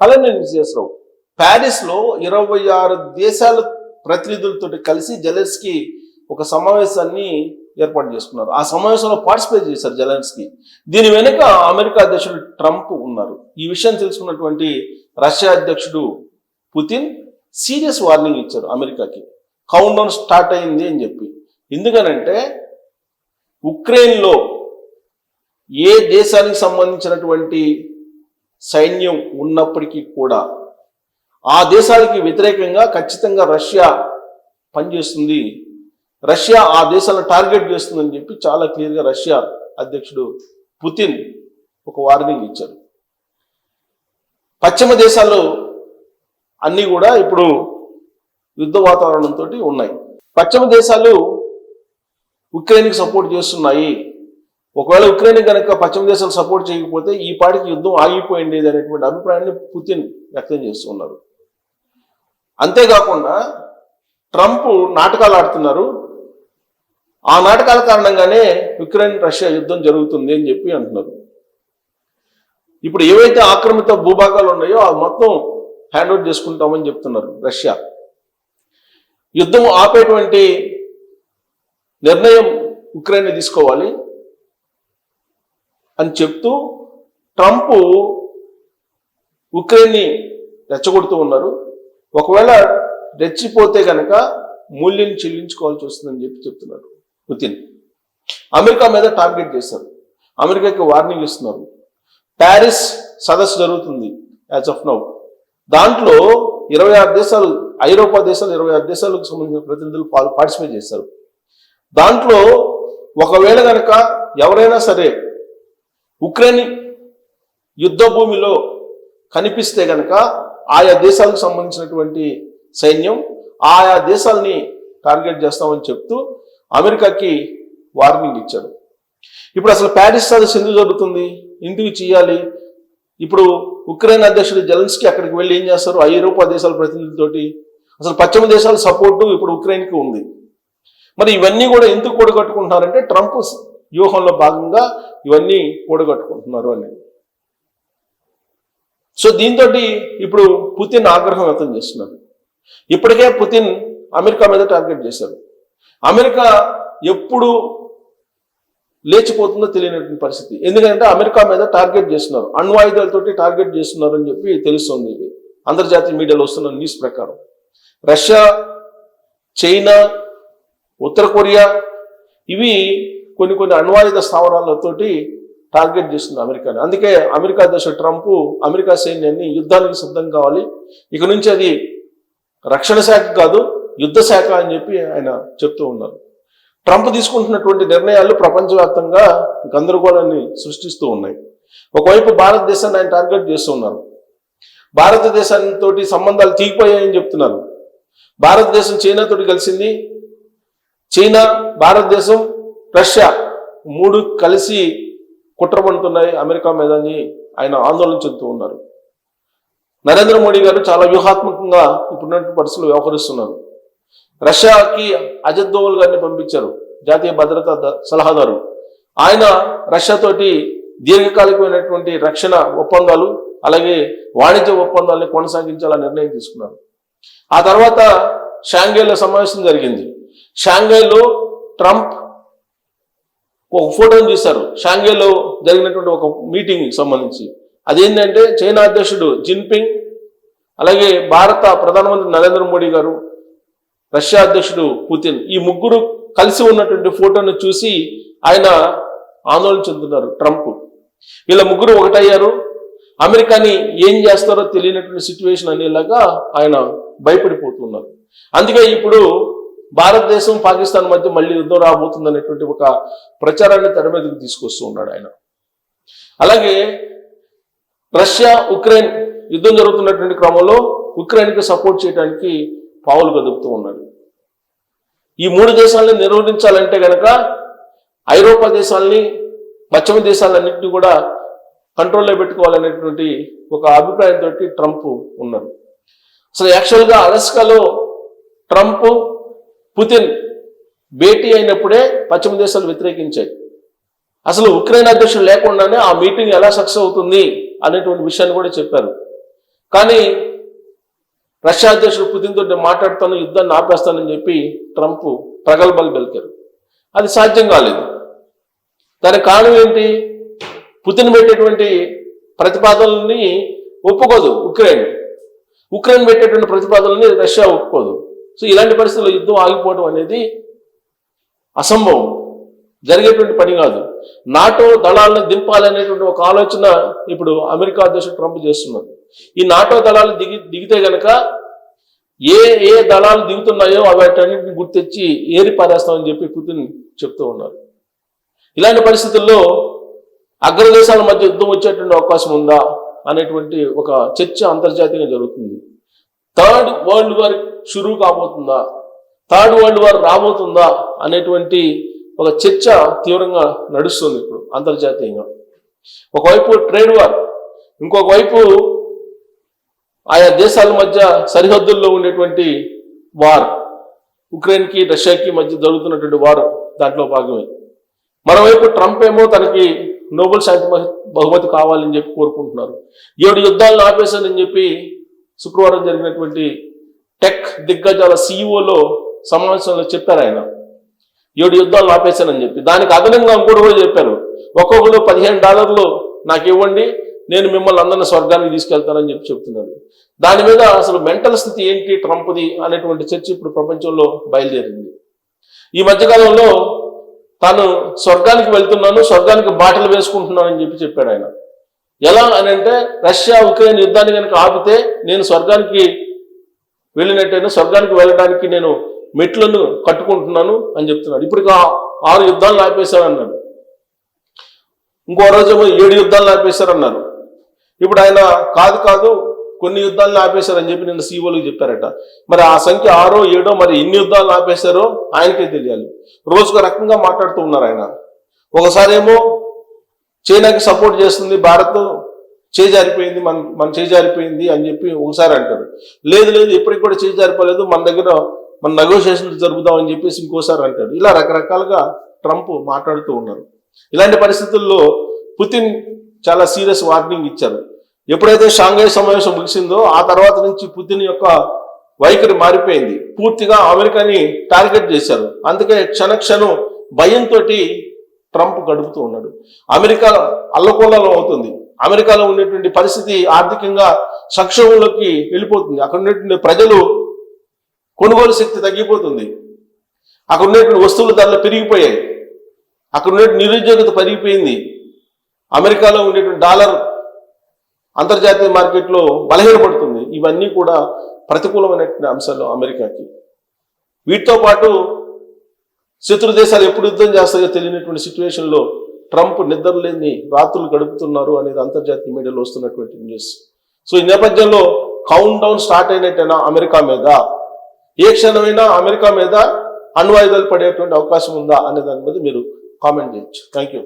అలానే విజయశ్రావు ప్యారిస్ ప్యారిస్లో ఇరవై ఆరు దేశాల ప్రతినిధులతో కలిసి జెలెన్స్కి ఒక సమావేశాన్ని ఏర్పాటు చేసుకున్నారు. ఆ సమావేశంలో పార్టిసిపేట్ చేశారు జెలెన్స్కి. దీని వెనుక అమెరికా అధ్యక్షుడు ట్రంప్ ఉన్నారు. ఈ విషయం తెలుసుకున్నటువంటి రష్యా అధ్యక్షుడు పుతిన్ సీరియస్ వార్నింగ్ ఇచ్చారు అమెరికాకి. కౌంట్ డౌన్ స్టార్ట్ అయింది అని చెప్పి. ఎందుకనంటే ఉక్రెయిన్లో ఏ దేశానికి సంబంధించినటువంటి సైన్యం ఉన్నప్పటికీ కూడా ఆ దేశాలకి వ్యతిరేకంగా ఖచ్చితంగా రష్యా పనిచేస్తుంది. రష్యా ఆ దేశాలను టార్గెట్ చేస్తుందని చెప్పి చాలా క్లియర్గా రష్యా అధ్యక్షుడు పుతిన్ ఒక వార్నింగ్ ఇచ్చారు. పశ్చిమ దేశాలు అన్నీ కూడా ఇప్పుడు యుద్ధ వాతావరణంతో ఉన్నాయి. పశ్చిమ దేశాలు ఉక్రెయిన్కి సపోర్ట్ చేస్తున్నాయి. ఒకవేళ ఉక్రెయిన్ కనుక పశ్చిమ దేశాలు సపోర్ట్ చేయకపోతే ఈ పాటికి యుద్ధం ఆగిపోయింది అనేటువంటి అభిప్రాయాన్ని పుతిన్ వ్యక్తం చేస్తున్నారు అంతేకాకుండా ట్రంప్ నాటకాలు ఆడుతున్నారు. ఆ నాటకాల కారణంగానే ఉక్రెయిన్ రష్యా యుద్ధం జరుగుతుంది అని చెప్పి అంటున్నారు. ఇప్పుడు ఏవైతే ఆక్రమిత భూభాగాలు ఉన్నాయో అవి మొత్తం హ్యాండ్ అవుట్ చేసుకుంటామని చెప్తున్నారు రష్యా. యుద్ధం ఆపేటువంటి నిర్ణయం ఉక్రెయిన్ తీసుకోవాలి. అని చెప్తూ ట్రంప్ ఉక్రెయిన్ని రెచ్చగొడుతూ ఉన్నారు. ఒకవేళ రెచ్చిపోతే కనుక మూల్యం చెల్లించుకోవాల్సి వస్తుందని చెప్పి చెప్తున్నారు పుతిన్. అమెరికా మీద టార్గెట్ చేశారు. అమెరికాకి వార్నింగ్ ఇస్తున్నారు. ప్యారిస్ సదస్సు జరుగుతుంది యాజ్ ఆఫ్ నౌ. దాంట్లో ఇరవై ఆరు దేశాలు ఐరోపా దేశాలు ఇరవై ఆరు దేశాలకు సంబంధించిన ప్రతినిధులు పార్టిసిపేట్ చేశారు. దాంట్లో ఒకవేళ కనుక ఎవరైనా సరే ఉక్రెయిన్ యుద్ధ భూమిలో కనిపిస్తే గనక ఆయా దేశాలకు సంబంధించినటువంటి సైన్యం ఆయా దేశాలని టార్గెట్ చేస్తామని చెప్తూ అమెరికాకి వార్నింగ్ ఇచ్చాడు ఇప్పుడు అసలు ప్యారిస్ సదస్సు ఎందుకు జరుగుతుంది? ఎందుకు చేయాలి? ఇప్పుడు ఉక్రెయిన్ అధ్యక్షుడు జెలెన్స్కీ అక్కడికి వెళ్ళి ఏం చేస్తారు? ఐరోపా దేశాల ప్రతినిధులతోటి అసలు పశ్చిమ దేశాల సపోర్టు ఇప్పుడు ఉక్రెయిన్కి ఉంది. మరి ఇవన్నీ కూడా ఎందుకు కూడగట్టుకుంటున్నారంటే ట్రంప్ వ్యూహంలో భాగంగా ఇవన్నీ కూడగట్టుకుంటున్నారు అని. సో దీంతో ఇప్పుడు పుతిన్ ఆగ్రహం వ్యక్తం చేస్తున్నారు. ఇప్పటికే పుతిన్ అమెరికా మీద టార్గెట్ చేశారు. అమెరికా ఎప్పుడు లేచిపోతుందో తెలియనటువంటి పరిస్థితి. ఎందుకంటే అమెరికా మీద టార్గెట్ చేస్తున్నారు. అణ్వాయుధాలతోటి టార్గెట్ చేస్తున్నారు అని చెప్పి తెలుస్తుంది. అంతర్జాతీయ మీడియాలో వస్తున్న న్యూస్ ప్రకారం. రష్యా చైనా ఉత్తర కొరియా ఇవి కొన్ని కొన్ని అణ్వాయుధ స్థావరాలతోటి టార్గెట్ చేస్తుంది అమెరికాని. అందుకే అమెరికా అధ్యక్షుడు ట్రంప్ అమెరికా సైన్యాన్ని యుద్ధానికి సిద్ధం కావాలి. ఇక నుంచి అది రక్షణ శాఖ కాదు యుద్ధ శాఖ అని చెప్పి ఆయన చెప్తూ ఉన్నారు. ట్రంప్ తీసుకుంటున్నటువంటి నిర్ణయాలు ప్రపంచవ్యాప్తంగా గందరగోళాన్ని సృష్టిస్తూ ఉన్నాయి. ఒకవైపు భారతదేశాన్ని ఆయన టార్గెట్ చేస్తూ ఉన్నారు. భారతదేశంతో సంబంధాలు తీగిపోయాయని చెప్తున్నారు. భారతదేశం చైనాతోటి కలిసింది. చైనా భారతదేశం రష్యా మూడు కలిసి కుట్రపడుతున్నాయి అమెరికా మీద అని ఆయన ఆందోళన చెందుతూ ఉన్నారు. నరేంద్ర మోడీ గారు చాలా వ్యూహాత్మకంగా ఇప్పుడున్నటువంటి పరిస్థితులు వ్యవహరిస్తున్నారు. రష్యాకి అజిత్ దోవల్ గారిని పంపించారు జాతీయ భద్రతా ద- సలహాదారు. ఆయన రష్యాతోటి దీర్ఘకాలికమైనటువంటి రక్షణ ఒప్పందాలు అలాగే వాణిజ్య ఒప్పందాలని కొనసాగించాలని నిర్ణయం తీసుకున్నారు. ఆ తర్వాత షాంఘైలో సమావేశం జరిగింది. షాంఘైలో ట్రంప్ ఒక ఫోటోని చూశారు. షాంఘైలో జరిగినటువంటి ఒక మీటింగ్ సంబంధించి. అదేంటంటే చైనా అధ్యక్షుడు జిన్పింగ్ అలాగే భారత ప్రధానమంత్రి నరేంద్ర మోడీ గారు రష్యా అధ్యక్షుడు పుతిన్ ఈ ముగ్గురు కలిసి ఉన్నటువంటి ఫోటోను చూసి ఆయన ఆందోళన చెందుతున్నారు ట్రంప్. వీళ్ళ ముగ్గురు ఒకటయ్యారు. అమెరికాని ఏం చేస్తారో తెలియనటువంటి సిచ్యువేషన్ అనేలాగా ఆయన భయపడిపోతున్నారు. అందుకే ఇప్పుడు భారతదేశం పాకిస్తాన్ మధ్య మళ్ళీ యుద్ధం రాబోతుంది అనేటువంటి ఒక ప్రచారాన్ని తెర మీదకి తీసుకొస్తూ ఉన్నాడు ఆయన. అలాగే రష్యా ఉక్రెయిన్ యుద్ధం జరుగుతున్నటువంటి క్రమంలో ఉక్రెయిన్కి సపోర్ట్ చేయడానికి పావులు కదుపుతూ ఉన్నాడు. ఈ మూడు దేశాలని నిర్వహించాలంటే గనక ఐరోపా దేశాలని పశ్చిమ దేశాలన్నింటినీ కూడా కంట్రోల్లో పెట్టుకోవాలనేటువంటి ఒక అభిప్రాయంతో ట్రంప్ ఉన్నారు. అసలు యాక్చువల్గా అలస్కాలో ట్రంప్ పుతిన్ భేటీ అయినప్పుడే పశ్చిమ దేశాలు వ్యతిరేకించాయి. అసలు ఉక్రెయిన్ అధ్యక్షుడు లేకుండానే ఆ మీటింగ్ ఎలా సక్సెస్ అవుతుంది అనేటువంటి విషయాన్ని కూడా చెప్పారు. కానీ రష్యా అధ్యక్షుడు పుతిన్తో మాట్లాడుతాను యుద్ధాన్ని ఆపేస్తానని చెప్పి ట్రంప్ ప్రగల్భాలు పలికారు. అది సాధ్యం కాలేదు. దానికి కారణం ఏంటి? పుతిన్ పెట్టేటువంటి ప్రతిపాదనల్ని ఒప్పుకోదు ఉక్రెయిన్. ఉక్రెయిన్ పెట్టేటువంటి ప్రతిపాదనల్ని రష్యా ఒప్పుకోదు. సో ఇలాంటి పరిస్థితుల్లో యుద్ధం ఆగిపోవడం అనేది అసంభవం. జరిగేటువంటి పని కాదు. నాటో దళాలను దింపాలనేటువంటి ఒక ఆలోచన ఇప్పుడు అమెరికా అధ్యక్షుడు ట్రంప్ చేస్తున్నారు. ఈ నాటో దళాలు దిగి దిగితే గనక ఏ ఏ దళాలు దిగుతున్నాయో వాటన్నింటిని గుర్తించి ఏరి పారేస్తామని చెప్పి పుతిన్ చెప్తూ ఉన్నారు. ఇలాంటి పరిస్థితుల్లో అగ్రదేశాల మధ్య యుద్ధం వచ్చేటువంటి అవకాశం ఉందా అనేటువంటి ఒక చర్చ అంతర్జాతీయంగా జరుగుతుంది. థర్డ్ వరల్డ్ వార్ షురూ కాబోతుందా? థర్డ్ వరల్డ్ వార్ రాబోతుందా? అనేటువంటి ఒక చర్చ తీవ్రంగా నడుస్తుంది ఇప్పుడు అంతర్జాతీయంగా. ఒకవైపు ట్రేడ్ వార్ ఇంకొక వైపు ఆయా దేశాల మధ్య సరిహద్దుల్లో ఉండేటువంటి వార్ ఉక్రెయిన్కి రష్యాకి మధ్య జరుగుతున్నటువంటి వార్ దాంట్లో భాగమే. మరోవైపు ట్రంప్ ఏమో తనకి నోబెల్ శాంతి బహుమతి కావాలని చెప్పి కోరుకుంటున్నారు. ఏడు యుద్ధాలను ఆపేశానని చెప్పి శుక్రవారం జరిగినటువంటి టెక్ దిగ్గజాల సీఈఓలో సమావేశంలో చెప్పారు ఆయన. ఏడు యుద్ధాలు ఆపేశానని చెప్పి. దానికి అదనంగా ఇంకోటి కూడా చెప్పారు. ఒక్కొక్కరు పదిహేను డాలర్లు నాకు ఇవ్వండి నేను మిమ్మల్ని అందరిని స్వర్గానికి తీసుకెళ్తానని చెప్పి చెప్తున్నాడు దాని మీద అసలు మెంటల్ స్థితి ఏంటి ట్రంప్ది అనేటువంటి చర్చ ఇప్పుడు ప్రపంచంలో బయలుదేరింది. ఈ మధ్యకాలంలో తాను స్వర్గానికి వెళ్తున్నాను స్వర్గానికి బాటలు వేసుకుంటున్నానని చెప్పి చెప్పాడు ఆయన. ఎలా అని అంటే రష్యా ఉక్రెయిన్ యుద్ధాన్ని కనుక ఆపితే నేను స్వర్గానికి వెళ్ళినట్టయినా స్వర్గానికి వెళ్ళడానికి నేను మెట్లను కట్టుకుంటున్నాను అని చెప్తున్నాడు. ఇప్పుడు ఆరు యుద్ధాలు ఆపేశారన్నాడు. ఇంకో రోజేమో ఏడు యుద్ధాలు ఆపేశారన్నారు ఇప్పుడు ఆయన కాదు కాదు కొన్ని యుద్ధాలను ఆపేశారని చెప్పి నిన్న సీఓలకు చెప్పారట. మరి ఆ సంఖ్య ఆరో ఏడో మరి ఎన్ని యుద్ధాలు ఆపేశారో ఆయనకే తెలియాలి. రోజుకు రకంగా మాట్లాడుతూ ఉన్నారు ఆయన. ఒకసారేమో చైనాకి సపోర్ట్ చేస్తుంది భారత్ చేజారిపోయింది మన మన చేజారిపోయింది అని చెప్పి ఒకసారి అంటారు. లేదు లేదు ఇప్పటికి కూడా చేజారిపోలేదు మన దగ్గర మన నెగోషియేషన్ జరుపుదామని చెప్పేసి ఇంకోసారి అంటారు. ఇలా రకరకాలుగా ట్రంప్ మాట్లాడుతూ ఉన్నారు. ఇలాంటి పరిస్థితుల్లో పుతిన్ చాలా సీరియస్ వార్నింగ్ ఇచ్చారు. ఎప్పుడైతే షాంఘై సమావేశం ముగిసిందో ఆ తర్వాత నుంచి పుతిన్ యొక్క వైఖరి మారిపోయింది. పూర్తిగా అమెరికాని టార్గెట్ చేశారు. అందుకే క్షణక్షణం భయంతో ట్రంప్ గడుపుతూ ఉన్నాడు. అమెరికా అల్లకొల్లలో అవుతుంది. అమెరికాలో ఉండేటువంటి పరిస్థితి ఆర్థికంగా సంక్షోభంలోకి వెళ్ళిపోతుంది. అక్కడ ఉన్నటువంటి ప్రజలు కొనుగోలు శక్తి తగ్గిపోతుంది. అక్కడ ఉన్నటువంటి వస్తువుల ధరలు పెరిగిపోయాయి. అక్కడ ఉన్నటువంటి నిరుద్యోగత పెరిగిపోయింది. అమెరికాలో ఉండేటువంటి డాలర్ అంతర్జాతీయ మార్కెట్లో బలహీనపడుతుంది. ఇవన్నీ కూడా ప్రతికూలమైనటువంటి అంశాలు అమెరికాకి. వీటితో పాటు శత్రు దేశాలు ఎప్పుడు యుద్ధం చేస్తాయో తెలియనటువంటి సిచ్యువేషన్లో ట్రంప్ నిద్రలేని రాత్రులు గడుపుతున్నారు అనేది అంతర్జాతీయ మీడియాలో వస్తున్నటువంటి న్యూస్. సో ఈ నేపథ్యంలో కౌంట్ డౌన్ స్టార్ట్ అయినట్టేనా అమెరికా మీద? ఏ క్షణమైనా అమెరికా మీద అణ్వాయుధాలు పడేటువంటి అవకాశం ఉందా అనే దాని మీద మీరు కామెంట్ చేయొచ్చు. Thank you